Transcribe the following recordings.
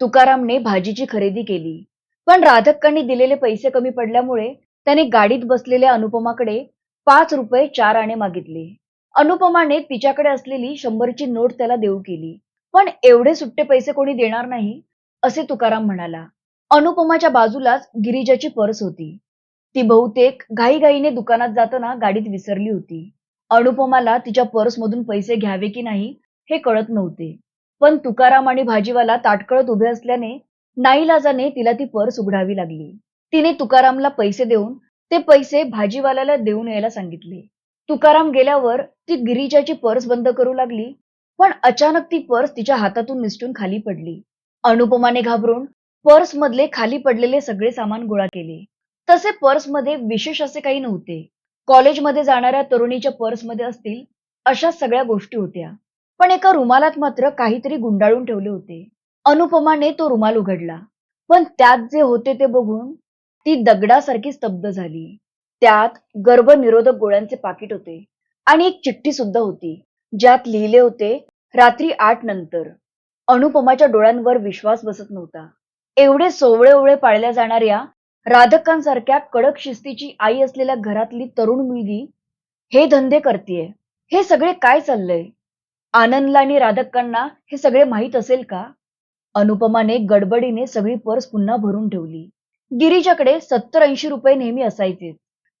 तुकारामने भाजीची खरेदी केली. पण राधक्कांनी दिलेले पैसे कमी पडल्यामुळे त्याने गाडीत बसलेल्या अनुपमाकडे पाच रुपये चार आणे मागितले. अनुपमाने तिच्याकडे असलेली शंभरची नोट त्याला देऊ केली. पण एवढे सुट्टे पैसे कोणी देणार नाही असे तुकाराम म्हणाला. अनुपमाच्या बाजूलाच गिरिजाची पर्स होती. ती बहुतेक घाईघाईने दुकानात जाताना गाडीत विसरली होती. अनुपमाला तिच्या पर्समधून पैसे घ्यावे की नाही हे कळत नव्हते. पण तुकाराम आणि भाजीवाला ताटकळत उभे असल्याने नाईलाजाने तिला ती पर्स उघडावी लागली. तिने तुकारामला पैसे देऊन ते पैसे भाजीवाल्याला देऊन यायला सांगितले. तुकाराम गेल्यावर ती गिरीजाची पर्स बंद करू लागली पण अचानक ती पर्स तिच्या हातातून निसटून खाली पडली. अनुपमाने घाबरून पर्स मधले खाली पडलेले सगळे सामान गोळा केले. तसे पर्समध्ये विशेष असे काही नव्हते. कॉलेजमध्ये जाणाऱ्या तरुणीच्या पर्समध्ये असतील अशा सगळ्या गोष्टी होत्या. पण एका रुमालात मात्र काहीतरी गुंडाळून ठेवले होते. अनुपमाने तो रुमाल उघडला. पण त्यात जे होते ते बघून ती दगडासारखी स्तब्ध झाली. त्यात गर्भनिरोधक गोळ्यांचे पाकिट होते आणि एक चिठ्ठी सुद्धा होती ज्यात लिहिले होते रात्री आठ नंतर. अनुपमाच्या डोळ्यांवर विश्वास बसत नव्हता. एवढे सोवळे ओवळे पाळल्या जाणाऱ्या राधकांसारख्या कडक शिस्तीची आई असलेल्या घरातली तरुण मुलगी हे धंदे करतीये. हे सगळे काय चाललंय? आनंदला आणि राधक्कांना हे सगळे माहीत असेल का? अनुपमाने गडबडीने सगळी पर्स पुन्हा भरून ठेवली. गिरीजाकडे सत्तर ऐंशी रुपये नेहमी असायचे.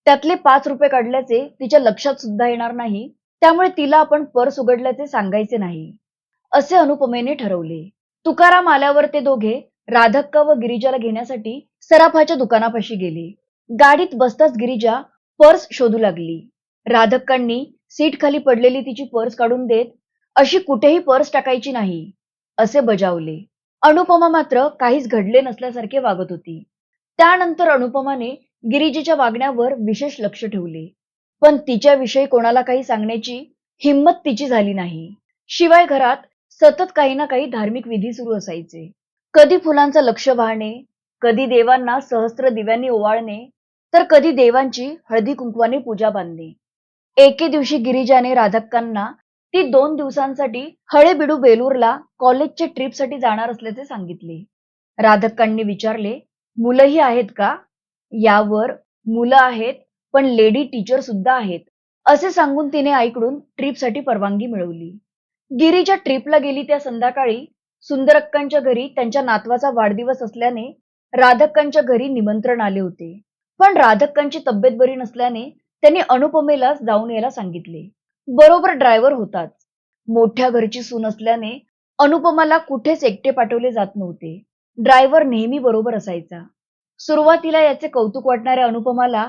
त्यातले पाच रुपये काढल्याचे तिच्या लक्षात सुद्धा येणार नाही. त्यामुळे तिला आपण पर्स उघडल्याचे सांगायचे नाही. असे अनुपमेने ठरवले. तुकाराम आल्यावर ते दोघे राधक्का व गिरिजाला घेण्यासाठी सराफाच्या दुकानापाशी गेले. गाडीत बसताच गिरिजा पर्स शोधू लागली. राधक्कांनी सीट खाली पडलेली तिची पर्स काढून देत अशी कुठेही पर्स टाकायची नाही असे बजावले. अनुपमा मात्र काहीच घडले नसल्यासारखे वागत होती. त्यानंतर अनुपमाने गिरीजीच्या वागण्यावर विशेष लक्ष ठेवले. पण तिच्याविषयी कोणाला काही सांगण्याची हिंमत तिची झाली नाही. शिवाय घरात सतत काही ना काही धार्मिक विधी सुरू असायचे. कधी फुलांचं लक्ष वाहणे कधी देवांना सहस्त्र दिव्यांनी ओवाळणे तर कधी देवांची हळदी कुंकवाने पूजा बांधणे. एके दिवशी गिरिजाने राधक्कांना ती दोन दिवसांसाठी हळेबिडू बेलूरला कॉलेजच्या ट्रिपसाठी जाणार असल्याचे सांगितले. राधक्कांनी विचारले मुलंही आहेत का? यावर मुलं आहेत पण लेडी टीचर सुद्धा आहेत असे सांगून तिने आईकडून ट्रिपसाठी परवानगी मिळवली. गिरीच्या ट्रिपला गेली त्या संध्याकाळी सुंदरक्कांच्या घरी त्यांच्या नातवाचा वाढदिवस असल्याने राधक्कांच्या घरी निमंत्रण आले होते. पण राधक्कांची तब्येत बरी नसल्याने त्यांनी अनुपमेलाच जाऊन यायला सांगितले. बरोबर ड्रायव्हर होताच मोठ्या घरची सून असल्याने अनुपमाला कुठेच एकटे पाठवले जात नव्हते. ड्रायव्हर नेहमी बरोबर असायचा. सुरुवातीला याचे कौतुक वाटणाऱ्या अनुपमाला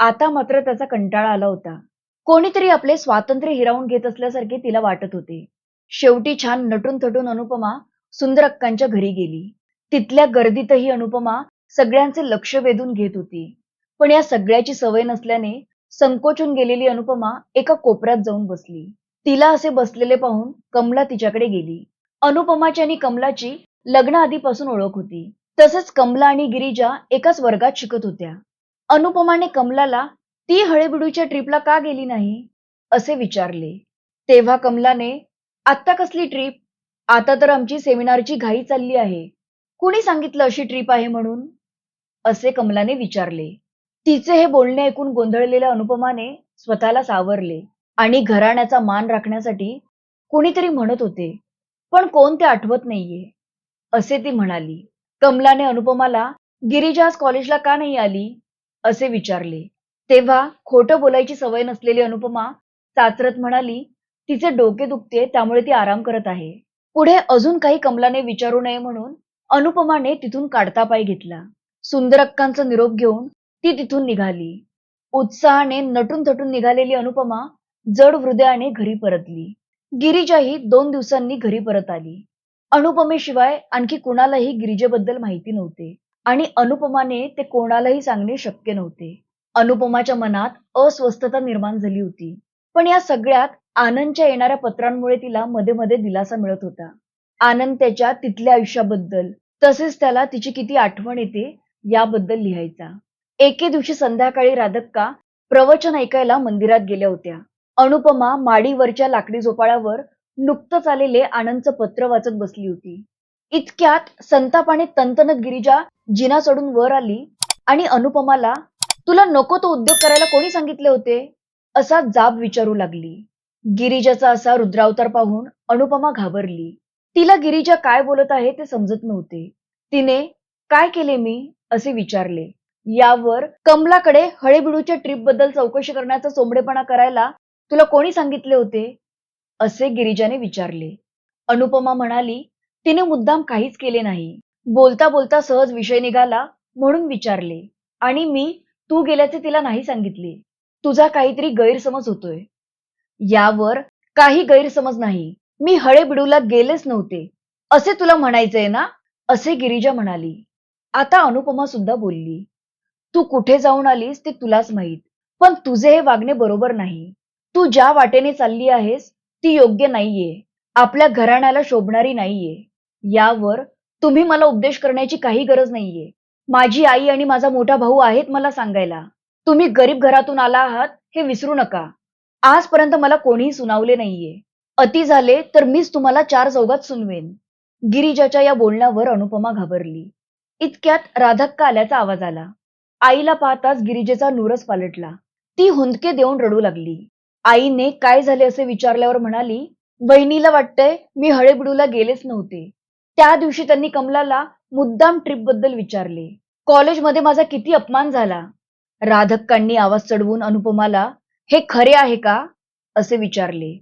आता मात्र त्याचा कंटाळा आला होता. कोणीतरी आपले स्वातंत्र्य हिरावून घेत असल्यासारखे तिला वाटत होते. शेवटी छान नटून थटून अनुपमा सुंदर अक्कांच्या घरी गेली. तिथल्या गर्दीतही अनुपमा सगळ्यांचे लक्ष वेधून घेत होती. पण या सगळ्याची सवय नसल्याने संकोचून गेलेली अनुपमा एका कोपऱ्यात जाऊन बसली. तिला असे बसलेले पाहून कमला तिच्याकडे गेली. अनुपमाची आणि कमलाची लग्न आधीपासून ओळख होती. तसेच कमला आणि गिरिजा एकाच वर्गात शिकत होत्या. अनुपमाने कमलाला ती हळेबिडूच्या ट्रिपला का गेली नाही? असे विचारले. तेव्हा कमलाने आत्ता कसली ट्रिप? आता तर आमची सेमिनारची घाई चालली आहे. कुणी सांगितलं अशी ट्रिप आहे म्हणून? असे कमलाने विचारले. तिचे हे बोलणे ऐकून गोंधळलेल्या अनुपमाने स्वतःला सावरले आणि घराण्याचा मान राखण्यासाठी कुणीतरी म्हणत होते पण कोण ते आठवत नाहीये असे ती म्हणाली. कमलाने अनुपमाला गिरिजास कॉलेजला का नाही आली? असे विचारले. तेव्हा खोटं बोलायची सवय नसलेली अनुपमा चाचरत म्हणाली तिचे डोके दुखते त्यामुळे ती आराम करत आहे. पुढे अजून काही कमलाने विचारू नये म्हणून अनुपमाने तिथून काढता पाय घेतला. सुंदरक्कांचा निरोप घेऊन ती तिथून निघाली. उत्साहाने नटून थटून निघालेली अनुपमा जड हृदयाने घरी परतली. गिरिजाही दोन दिवसांनी घरी परत आली. अनुपमेशिवाय आणखी कुणालाही गिरिजेबद्दल माहिती नव्हते आणि अनुपमाने ते कोणालाही सांगणे शक्य नव्हते. अनुपमाच्या मनात अस्वस्थता निर्माण झाली होती. पण या सगळ्यात आनंदच्या येणाऱ्या पत्रांमुळे तिला मध्ये मध्ये दिलासा मिळत होता. आनंद त्याच्या तिथल्या आयुष्याबद्दल तसेच त्याला तिची किती आठवण येते याबद्दल लिहायचा. एके दिवशी संध्याकाळी राधक्का प्रवचन ऐकायला मंदिरात गेल्या होत्या. अनुपमा माडीवरच्या लाकडी झोपाळ्यावर नुकतंच आलेले आनंदचं पत्र वाचत बसली होती. इतक्यात संतापाने तंतनत गिरिजा जिना चढून वर आली आणि अनुपमाला तुला नको तो उद्योग करायला कोणी सांगितले होते? असा जाब विचारू लागली. गिरिजाचा असा रुद्रावतार पाहून अनुपमा घाबरली. तिला गिरिजा काय बोलत आहे ते समजत नव्हते. तिने काय केले मी? असे विचारले. यावर कमलाकडे हळेबिडूच्या ट्रिपबद्दल चौकशी करण्याचा सोंबडेपणा करायला तुला कोणी सांगितले होते? असे गिरिजाने विचारले. अनुपमा म्हणाली तिने मुद्दाम काहीच केले नाही. बोलता बोलता सहज विषय निघाला म्हणून विचारले आणि मी तू गेल्याचे तिला नाही सांगितले. तुझा काहीतरी गैरसमज होतोय. यावर काही गैरसमज नाही. मी हळेबिडूला गेलेच नव्हते. असे तुला म्हणायचंय ना? असे गिरिजा म्हणाली. आता अनुपमा सुद्धा बोलली तू कुठे जाऊन आलीस ते तुलाच माहीत. पण तुझे हे वागणे बरोबर नाही. तू ज्या वाटेने चालली आहेस ती योग्य नाहीये. आपल्या घराण्याला शोभणारी नाहीये. यावर तुम्ही मला उपदेश करण्याची काही गरज नाहीये. माझी आई आणि माझा मोठा भाऊ आहेत मला सांगायला. तुम्ही गरीब घरातून आला आहात हे विसरू नका. आजपर्यंत मला कोणीही सुनावले नाहीये. अति झाले तर मीच तुम्हाला चार चौघात सुनवेन. गिरिजाच्या या बोलण्यावर अनुपमा घाबरली. इतक्यात राधक्का आल्याचा आवाज आला. आईला पाहताच गिरिजेचा नूरच पालटला. ती हुंदके देऊन रडू लागली. आईने काय झाले असे विचारल्यावर म्हणाली बहिणीला वाटतंय मी हळेबिडूला गेलेच नव्हते. त्या दिवशी त्यांनी कमलाला मुद्दाम ट्रिपबद्दल विचारले. कॉलेजमध्ये माझा किती अपमान झाला. राधक्कांनी आवाज चढवून अनुपमाला हे खरे आहे का? असे विचारले.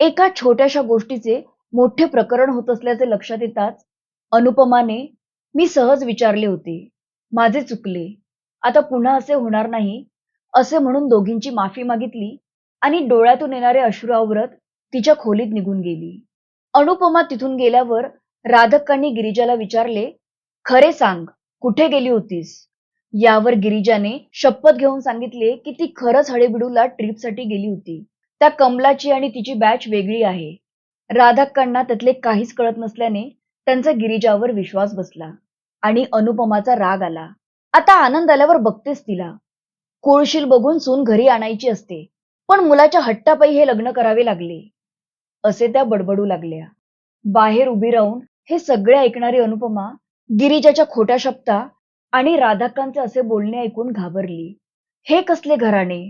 एका छोट्याशा गोष्टीचे मोठे प्रकरण होत असल्याचे लक्षात येताच अनुपमाने मी सहज विचारले होते. माझे चुकले. आता पुन्हा असे होणार नाही असे म्हणून दोघींची माफी मागितली आणि डोळ्यातून येणारे अश्रू आवरत तिच्या खोलीत निघून गेली. अनुपमा तिथून गेल्यावर राधक्कांनी गिरिजाला विचारले खरे सांग कुठे गेली होतीस? यावर गिरिजाने शपथ घेऊन सांगितले की ती खरंच हळेबिडूला ट्रिपसाठी गेली होती. त्या कमलाची आणि तिची बॅच वेगळी आहे. राधक्कांना त्यातले काहीच कळत नसल्याने त्यांचा गिरिजावर विश्वास बसला आणि अनुपमाचा राग आला. आता आनंद आल्यावर बघतेस तिला. कोळशील बघून सून घरी आणायची असते. पण मुलाच्या हट्टापायी हे लग्न करावे लागले. असे त्या बडबडू लागल्या. बाहेर उभी राहून हे सगळे ऐकणारी अनुपमा गिरिजाच्या खोट्या शब्दा आणि राधाकांचे असे बोलणे ऐकून घाबरली. हे कसले घराणे?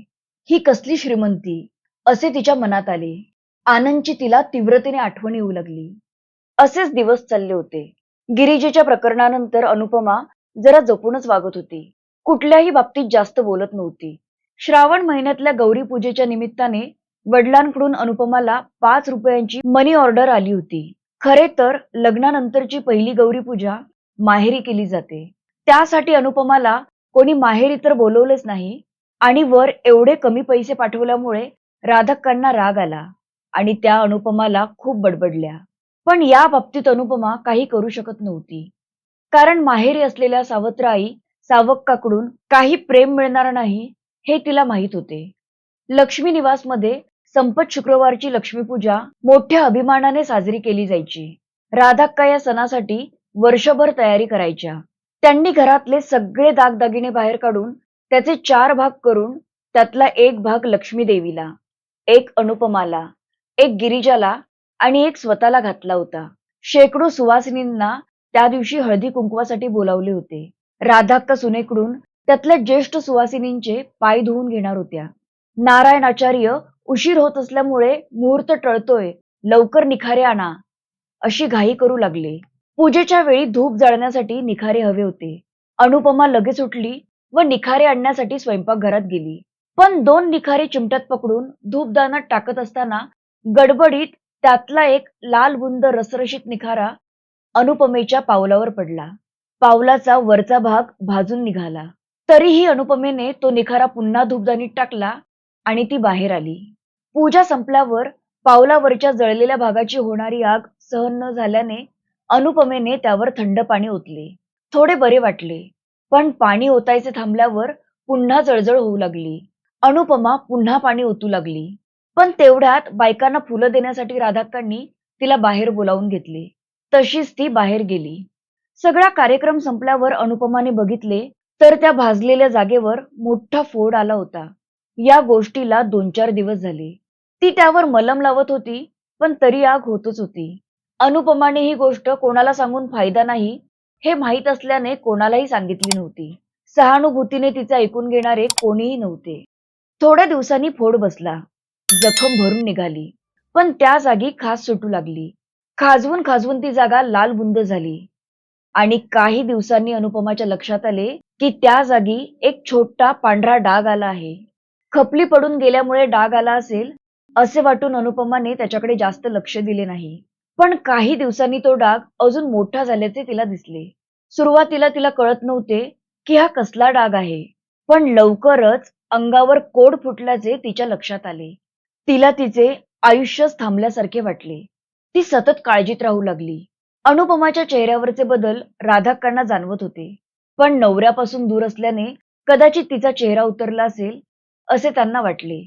ही कसली श्रीमंती? असे तिच्या मनात आले. आनंदची तिला तीव्रतेने आठवण येऊ लागली. असेच दिवस चालले होते. गिरिजेच्या प्रकरणानंतर अनुपमा जरा जपूनच वागत होती. कुठल्याही बाबतीत जास्त बोलत नव्हती. श्रावण महिन्यातल्या गौरी पूजेच्या निमित्ताने वडिलांकडून अनुपमाला पाच रुपयांची मनी ऑर्डर आली होती. खरे तर लग्नानंतरची पहिली गौरी पूजा माहेरी केली जाते. त्यासाठी अनुपमाला कोणी माहेरी तर बोलवलंच नाही आणि वर एवढे कमी पैसे पाठवल्यामुळे राधक्कांना राग आला आणि त्या अनुपमाला खूप बडबडल्या. पण या बाबतीत अनुपमा काही करू शकत नव्हती. कारण माहेरी असलेल्या सावत्र आई सावक्काकडून काही प्रेम मिळणार नाही हे तिला माहीत होते. लक्ष्मी निवासमध्ये संपत शुक्रवारची लक्ष्मीपूजा मोठ्या अभिमानाने साजरी केली जायची. राधाक्का या सणासाठी वर्षभर तयारी करायच्या. त्यांनी घरातले सगळे दागदागिने बाहेर काढून त्याचे चार भाग करून त्यातला एक भाग लक्ष्मी देवीला एक अनुपमाला एक गिरिजाला आणि एक स्वतःला घातला होता. शेकडो सुवासिनींना त्या दिवशी हळदी कुंकवासाठी बोलावले होते. राधाक्का सुनेकडून त्यातल्या ज्येष्ठ सुवासिनींचे पाय धुवून घेणार होत्या. नारायणाचार्य उशीर होत असल्यामुळे मुहूर्त टळतोय लवकर निखारे आणा अशी घाई करू लागले. पूजेच्या वेळी धूप जाळण्यासाठी निखारे हवे होते. अनुपमा लगेच उठली व निखारे आणण्यासाठी स्वयंपाकघरात गेली. पण दोन निखारे चिमट्यात पकडून धूपदानात टाकत असताना गडबडीत त्यातला एक लाल बुंद रसरशीत निखारा अनुपमेच्या पावलावर पडला. पावलाचा वरचा भाग भाजून निघाला. तरीही अनुपमेने तो निखारा पुन्हा धूपदानीत टाकला आणि ती बाहेर आली. पूजा संपल्यावर पावलावरच्या जळलेल्या भागाची होणारी आग सहन न झाल्याने अनुपमेने त्यावर थंड पाणी ओतले. थोडे बरे वाटले पण पाणी ओतायचे थांबल्यावर पुन्हा जळजळ होऊ लागली. अनुपमा पुन्हा पाणी ओतू लागली. पण तेवढ्यात बायकांना फुलं देण्यासाठी राधाकांनी तिला बाहेर बोलावून घेतले. तशीच ती बाहेर गेली. सगळा कार्यक्रम संपल्यावर अनुपमाने बघितले तर त्या भाजलेल्या जागेवर मोठा फोड आला होता. या गोष्टीला दोन चार दिवस झाले. ती त्यावर मलम लावत होती पण तरी आग होतच होती. अनुपमाने ही गोष्ट कोणाला सांगून फायदा नाही हे माहीत असल्याने कोणालाही सांगितली नव्हती. सहानुभूतीने तिचे ऐकून घेणारे कोणीही नव्हते. थोड्या दिवसांनी फोड बसला. जखम भरून निघाली. पण त्या जागी खास सुटू लागली. खाजवून खाजवून ती जागा लाल बुंद झाली. आणि काही दिवसांनी अनुपमाच्या लक्षात आले की त्या जागी एक छोटा पांढरा डाग आला आहे. खपली पडून गेल्यामुळे डाग आला असेल असे वाटून अनुपमाने त्याच्याकडे जास्त लक्ष दिले नाही. पण काही दिवसांनी तो डाग अजून मोठा झाल्याचे तिला दिसले. सुरुवातीला तिला कळत नव्हते की हा कसला डाग आहे पण लवकरच अंगावर कोड फुटल्याचे तिच्या लक्षात आले. तिला तिचे आयुष्यच थांबल्यासारखे वाटले. ती सतत काळजीत राहू लागली. अनुपमाच्या चेहऱ्यावरचे बदल राधाकांना जाणवत होते. पण नवऱ्यापासून दूर असल्याने कदाचित तिचा चेहरा उतरला असेल असे त्यांना वाटले.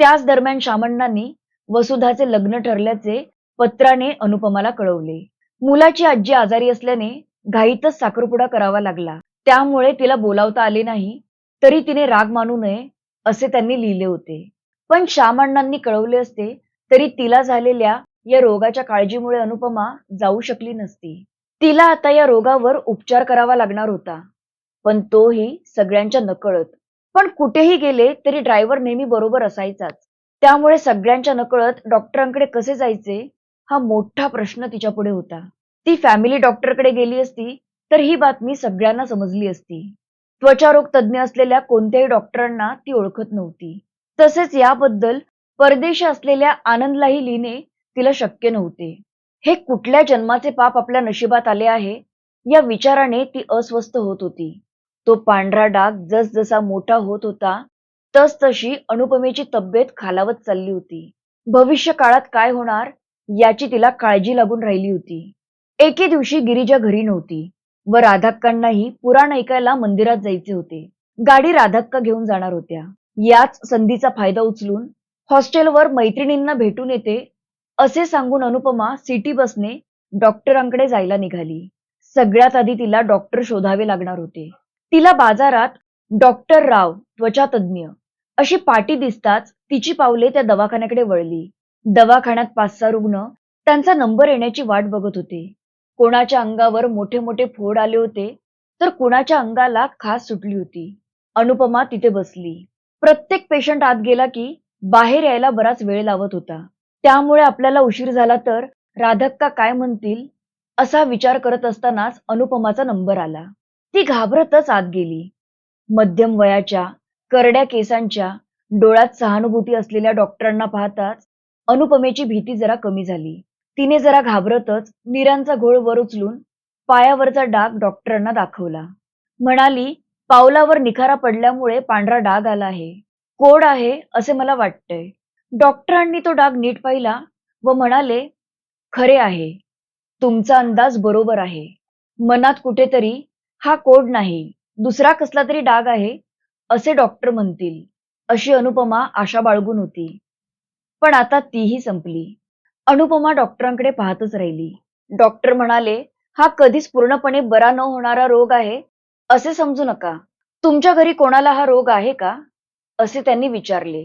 त्याच दरम्यान शामण्णांनी वसुधाचे लग्न ठरल्याचे पत्राने अनुपमाला कळवले. मुलाची आजी आजारी असल्याने घाईतच साखरपुडा करावा लागला. त्यामुळे तिला बोलावता आले नाही तरी तिने राग मानू नये असे त्यांनी लिहिले होते. पण श्यामण्णांनी कळवले असते तरी तिला झालेल्या या रोगाच्या काळजीमुळे अनुपमा जाऊ शकली नसती. तिला आता या रोगावर उपचार करावा लागणार होता. पण तोही सगळ्यांच्या नकळत. पण कुठेही गेले तरी ड्रायव्हर नेहमी बरोबर असायचाच. त्यामुळे सगळ्यांच्या नकळत डॉक्टरांकडे कसे जायचे हा मोठा प्रश्न तिच्या पुढे होता. ती फॅमिली डॉक्टरकडे गेली असती तर ही बातमी सगळ्यांना समजली असती. त्वचारोग तज्ज्ञ असलेल्या कोणत्याही डॉक्टरांना ती ओळखत नव्हती. तसेच याबद्दल परदेशी असलेल्या आनंदलाही लिहिणे तिला शक्य नव्हते. हे कुठल्या जन्माचे पाप आपल्या नशिबात आले आहे? या विचाराने ती अस्वस्थ होत होती. तो पांढरा डाग जसजसा मोठा होत होता तस तशी अनुपमेची तब्येत खालावत चालली होती. भविष्य काळात काय होणार याची तिला काळजी लागून राहिली होती. एके दिवशी गिरिजा घरी नव्हती. व राधाक्कांनाही पुराण ऐकायला मंदिरात जायचे होते. गाडी राधाक्का घेऊन जाणार होत्या. याच संधीचा फायदा उचलून हॉस्टेलवर मैत्रिणींना भेटून येते असे सांगून अनुपमा सिटी बसने डॉक्टरांकडे जायला निघाली. सगळ्यात आधी तिला डॉक्टर शोधावे लागणार होते. तिला बाजारात डॉक्टर राव त्वचा तज्ज्ञ अशी पाटी दिसताच तिची पावले त्या दवाखान्याकडे वळली. दवाखान्यात पाच सहा रुग्ण त्यांचा नंबर येण्याची वाट बघत होते. कोणाच्या अंगावर मोठे मोठे फोड आले होते तर कोणाच्या अंगाला खास सुटली होती. अनुपमा तिथे बसली. प्रत्येक पेशंट आत गेला की बाहेर यायला बराच वेळ लावत होता. त्यामुळे आपल्याला उशीर झाला तर राधक्का काय म्हणतील असा विचार करत असतानाच अनुपमाचा नंबर आला. ती घाबरतच आत गेली. मध्यम वयाच्या करड्या केसांच्या डोळ्यात सहानुभूती असलेल्या डॉक्टरांना पाहताच अनुपमेची भीती जरा कमी झाली. तिने जरा घाबरतच निरांचा घोळ वर उचलून पायावरचा डाग डॉक्टरांना दाखवला. म्हणाली पावलावर निखारा पडल्यामुळे पांढरा डाग आला आहे. कोड आहे असे मला वाटतंय. डॉक्टरांनी तो डाग नीट पाहिला व म्हणाले खरे आहे. तुमचा अंदाज बरोबर आहे. मनात कुठेतरी हा कोड नाही. दुसरा कसला तरी डाग आहे असे डॉक्टर म्हणतील. अशी अनुपमा आशा बाळगून होती. पण आता तीही संपली. अनुपमा डॉक्टरांकडे पाहतच राहिली. डॉक्टर म्हणाले हा कधीच पूर्णपणे बरा न होणारा रोग आहे असे समजू नका. तुमच्या घरी कोणाला हा रोग आहे का? असे त्यांनी विचारले.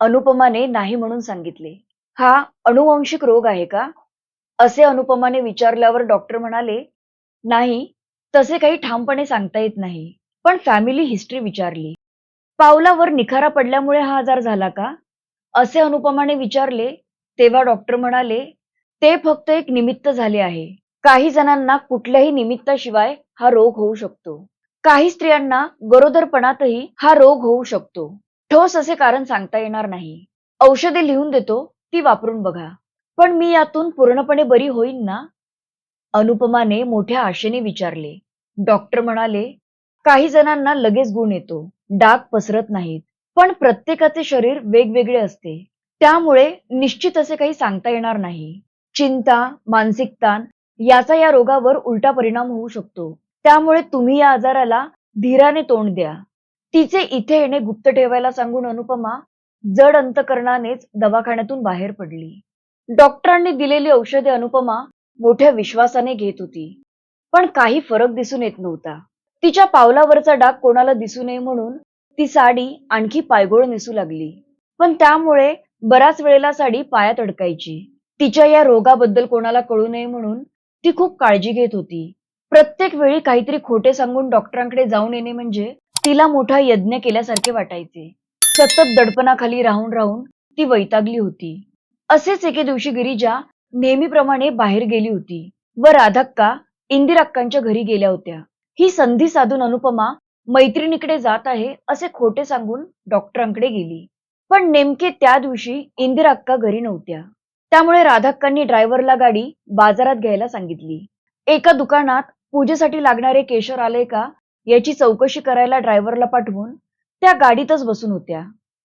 अनुपमाने नाही म्हणून सांगितले. हा अनुवंशिक रोग आहे का? असे अनुपमाने विचारल्यावर डॉक्टर म्हणाले नाही तसे काही ठामपणे सांगता येत नाही. पण फॅमिली हिस्ट्री विचारली. पावलावर निखारा पडल्यामुळे हा आजार झाला का? असे अनुपमाने विचारले तेव्हा डॉक्टर म्हणाले ते फक्त एक निमित्त झाले आहे. काही जणांना कुठल्याही निमित्ताशिवाय हा रोग होऊ शकतो. काही स्त्रियांना गरोदरपणातही हा रोग होऊ शकतो. ठोस असे कारण सांगता येणार नाही. औषधे लिहून देतो ती वापरून बघा. पण मी यातून पूर्णपणे बरी होईन ना? अनुपमाने मोठ्या आशेने विचारले. डॉक्टर म्हणाले काही जणांना लगेच गुण येतो. डाग पसरत नाहीत. पण प्रत्येकाचे शरीर वेगवेगळे असते. त्यामुळे निश्चित असे काही सांगता येणार नाही. चिंता मानसिक ताण याचा या रोगावर उलटा परिणाम होऊ शकतो. त्यामुळे तुम्ही या आजाराला धीराने तोंड द्या. तिचे इथे येणे गुप्त ठेवायला सांगून अनुपमा जड अंतकरणानेच दवाखान्यातून बाहेर पडली. डॉक्टरांनी दिलेली औषधे अनुपमा मोठ्या विश्वासाने घेत होती. पण काही फरक दिसून येत नव्हता. तिच्या पावलावरचा डाग कोणाला दिसू नये म्हणून ती साडी आणखी पायगोळ नेसू लागली. पण त्यामुळे बराच वेळेला साडी पायात अडकायची. तिच्या या रोगाबद्दल कोणाला कळू नये म्हणून ती खूप काळजी घेत होती. प्रत्येक वेळी काहीतरी खोटे सांगून डॉक्टरांकडे जाऊन येणे म्हणजे तिला मोठा यज्ञ केल्यासारखे वाटायचे. सतत दडपणाखाली राहून राहून ती वैतागली होती. असेच एके दिवशी गिरिजा नेहमीप्रमाणे बाहेर गेली होती व राधक्का इंदिराक्कांच्या घरी गेल्या होत्या. ही संधी साधून अनुपमा मैत्रिणीकडे जात आहे असे खोटे सांगून डॉक्टरांकडे गेली. पण नेमके त्या दिवशी इंदिराक्का घरी नव्हत्या. त्यामुळे राधाक्कांनी ड्रायव्हरला गाडी बाजारात घ्यायला सांगितली. एका दुकानात पूजेसाठी लागणारे केशर आले का याची चौकशी करायला ड्रायव्हरला पाठवून त्या गाडीतच बसून होत्या.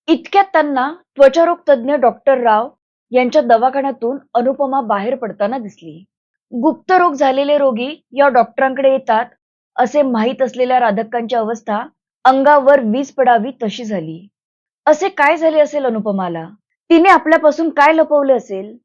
इतक्यात त्यांना त्वचारोग तज्ज्ञ डॉक्टर राव यांच्या दवाखान्यातून अनुपमा बाहेर पडताना दिसली. गुप्तरोग झालेले रोगी या डॉक्टरांकडे येतात असे माहीत असलेल्या राधक्कांची अवस्था अंगावर वीज पडावी तशी झाली. असे काय झाले असेल अनुपमाला? तिने आपल्यापासून काय लपवले असेल?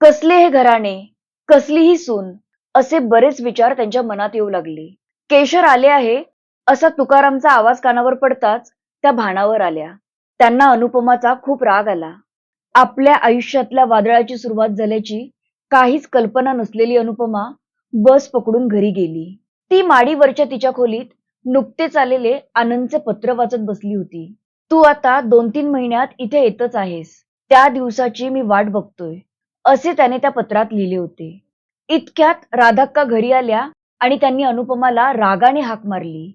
कसले हे घराणे? कसलीही सून? असे बरेच विचार त्यांच्या मनात येऊ लागले. केशर आले आहे असा तुकारामचा आवाज कानावर पडताच त्या भानावर आल्या. त्यांना अनुपमाचा खूप राग आला. आपल्या आयुष्यातल्या वादळाची सुरुवात झाल्याची काहीच कल्पना नसलेली अनुपमा बस पकडून घरी गेली. ती माडीवरच्या तिच्या खोलीत नुकतेच आलेले आनंदचे पत्र वाचत बसली होती. तू आता दोन तीन महिन्यात इथे येतच आहेस. त्या दिवसाची मी वाट बघतोय. असे त्याने त्या पत्रात लिहिले होते. इतक्यात राधाक्का घरी आल्या आणि त्यांनी अनुपमाला रागाने हाक मारली.